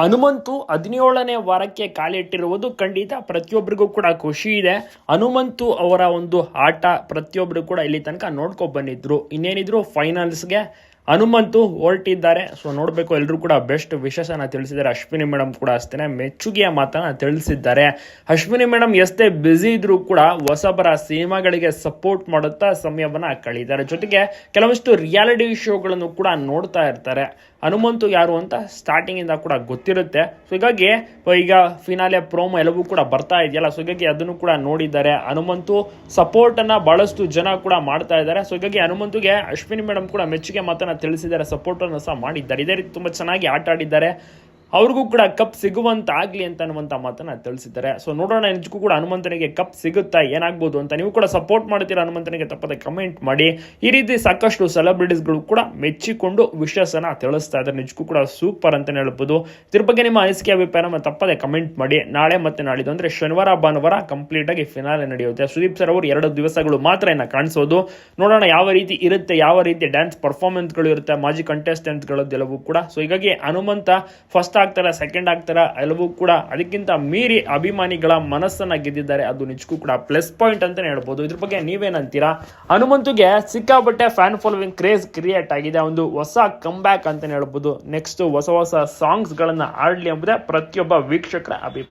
ಹನುಮಂತು ಹದಿನೇಳನೇ ವಾರಕ್ಕೆ ಕಾಲಿಟ್ಟಿರುವುದು ಖಂಡಿತ ಪ್ರತಿಯೊಬ್ಬರಿಗೂ ಕೂಡ ಖುಷಿ ಇದೆ. ಹನುಮಂತು ಅವರ ಒಂದು ಆಟ ಪ್ರತಿಯೊಬ್ಬರು ಕೂಡ ಇಲ್ಲಿ ತನಕ ನೋಡ್ಕೊ ಬಂದಿದ್ರು. ಇನ್ನೇನಿದ್ರು ಫೈನಲ್ಸ್ಗೆ ಹನುಮಂತು ಹೊರಟಿದ್ದಾರೆ. ಸೊ ನೋಡಬೇಕು ಎಲ್ಲರೂ ಕೂಡ ಬೆಸ್ಟ್ ವಿಶೇಷನ ತಿಳಿಸಿದ್ದಾರೆ. ಅಶ್ವಿನಿ ಮೇಡಮ್ ಕೂಡ ಅಷ್ಟೇ ಮೆಚ್ಚುಗೆಯ ಮಾತನ್ನ ತಿಳಿಸಿದ್ದಾರೆ. ಅಶ್ವಿನಿ ಮೇಡಮ್ ಎಷ್ಟೇ ಬ್ಯುಸಿ ಇದ್ರೂ ಕೂಡ ಹೊಸಬರ ಸಿನಿಮಾಗಳಿಗೆ ಸಪೋರ್ಟ್ ಮಾಡುತ್ತಾ ಸಮಯವನ್ನ ಕಳೀತಾರೆ. ಜೊತೆಗೆ ಕೆಲವಷ್ಟು ರಿಯಾಲಿಟಿ ಶೋಗಳನ್ನು ಕೂಡ ನೋಡ್ತಾ ಇರ್ತಾರೆ. ಹನುಮಂತು ಯಾರು ಅಂತ ಸ್ಟಾರ್ಟಿಂಗ್ ಇಂದ ಕೂಡ ಗೊತ್ತಿರುತ್ತೆ. ಸೊ ಹೀಗಾಗಿ, ಈಗ ಫಿನಾಲೆ ಪ್ರೋಮೋ ಎಲ್ಲವೂ ಕೂಡ ಬರ್ತಾ ಇದೆಯಲ್ಲ. ಸೊ ಹೀಗಾಗಿ ಅದನ್ನು ಕೂಡ ನೋಡಿದ್ದಾರೆ. ಹನುಮಂತು ಸಪೋರ್ಟ್ ಅನ್ನ ಬಹಳಷ್ಟು ಜನ ಕೂಡ ಮಾಡ್ತಾ ಇದ್ದಾರೆ. ಸೊ ಹೀಗಾಗಿ ಹನುಮಂತುಗೆ, ಅಶ್ವಿನಿ ಮೇಡಮ್ ಕೂಡ ಮೆಚ್ಚುಗೆ ಮಾತನ್ನ ತಿಳಿಸಿದ್ದಾರೆ ಸಪೋರ್ಟನ್ನು ಸಹ ಮಾಡಿದ್ದಾರೆ. ಇದೇ ರೀತಿ ತುಂಬ ಚೆನ್ನಾಗಿ ಆಟ ಆಡಿದ್ದಾರೆ ಅವ್ರಿಗೂ ಕೂಡ ಕಪ್ ಸಿಗುವಂತ ಆಗ್ಲಿ ಅಂತ ಅನ್ನುವಂತ ಮಾತನ್ನ ತಿಳಿಸಿದ್ದಾರೆ. ಸೊ ನೋಡೋಣ, ನಿಜಕ್ಕೂ ಕೂಡ ಹನುಮಂತನಿಗೆ ಕಪ್ ಸಿಗುತ್ತಾ, ಏನಾಗ್ಬೋದು ಅಂತ ನೀವು ಕೂಡ ಸಪೋರ್ಟ್ ಮಾಡ್ತೀರಾ ಹನುಮಂತನಿಗೆ ತಪ್ಪದೆ ಕಮೆಂಟ್ ಮಾಡಿ. ಈ ರೀತಿ ಸಾಕಷ್ಟು ಸೆಲೆಬ್ರಿಟೀಸ್ಗಳು ಕೂಡ ಮೆಚ್ಚಿಕೊಂಡು ವಿಶ್ವಾಸನ ತಿಳಿಸ್ತಾ ಇದ್ದಾರೆ. ನಿಜಕ್ಕೂ ಕೂಡ ಸೂಪರ್ ಅಂತಾನೆ ಹೇಳ್ಬೋದು. ಇದ್ರ ಬಗ್ಗೆ ನಿಮ್ಮ ಅನಿಸಿಕೆ ಅಭಿಪ್ರಾಯನ ತಪ್ಪದೆ ಕಮೆಂಟ್ ಮಾಡಿ. ನಾಳೆ ಮತ್ತೆ ನಾಳಿದ್ದು ಅಂದ್ರೆ ಶನಿವಾರ, ಭಾನುವಾರ ಕಂಪ್ಲೀಟ್ ಆಗಿ ಫಿನಾಲೆ ನಡೆಯುತ್ತೆ. ಸುದೀಪ್ ಸರ್ ಅವರು ಎರಡು ದಿವಸಗಳು ಮಾತ್ರ ಏನ ಕಾಣಿಸೋದು. ನೋಡೋಣ ಯಾವ ರೀತಿ ಇರುತ್ತೆ, ಯಾವ ರೀತಿ ಡ್ಯಾನ್ಸ್ ಪರ್ಫಾರ್ಮೆನ್ಸ್ಗಳು ಇರುತ್ತೆ, ಮಾಜಿ ಕಂಟೆಸ್ಟೆಂಟ್ಗಳದ್ದೆಲ್ಲವೂ ಕೂಡ. ಸೊ ಹೀಗಾಗಿ ಹನುಮಂತ ಫಸ್ಟ್ ಆಗ್ತಾರೆ ಸೆಕೆಂಡ್ ಆಗ್ತಾರೆ, ಎಲ್ಲವೂ ಕೂಡ ಅದಕ್ಕಿಂತ ಮೀರಿ ಅಭಿಮಾನಿಗಳ ಮನಸ್ಸನ್ನ ಗೆದ್ದಿದ್ದಾರೆ. ಅದು ನಿಜಕ್ಕೂ ಕೂಡ ಪ್ಲಸ್ ಪಾಯಿಂಟ್ ಅಂತಾನೆ ಹೇಳ್ಬೋದು. ಇದ್ರ ಬಗ್ಗೆ ನೀವೇನಂತೀರಾ? ಹನುಮಂತುಗೆ ಸಿಕ್ಕಾಪಟ್ಟೆ ಫ್ಯಾನ್ ಫಾಲೋವಿಂಗ್ ಕ್ರೇಜ್ ಕ್ರಿಯೇಟ್ ಆಗಿದೆ. ಒಂದು ಹೊಸ ಕಮ್ ಬ್ಯಾಕ್ ಅಂತಾನೆ ಹೇಳ್ಬೋದು. ನೆಕ್ಸ್ಟ್ ಹೊಸ ಹೊಸ ಸಾಂಗ್ಸ್ ಗಳನ್ನ ಆಡ್ಲಿ ಎಂಬುದೇ ಪ್ರತಿಯೊಬ್ಬ ವೀಕ್ಷಕರ ಅಭಿಪ್ರಾಯ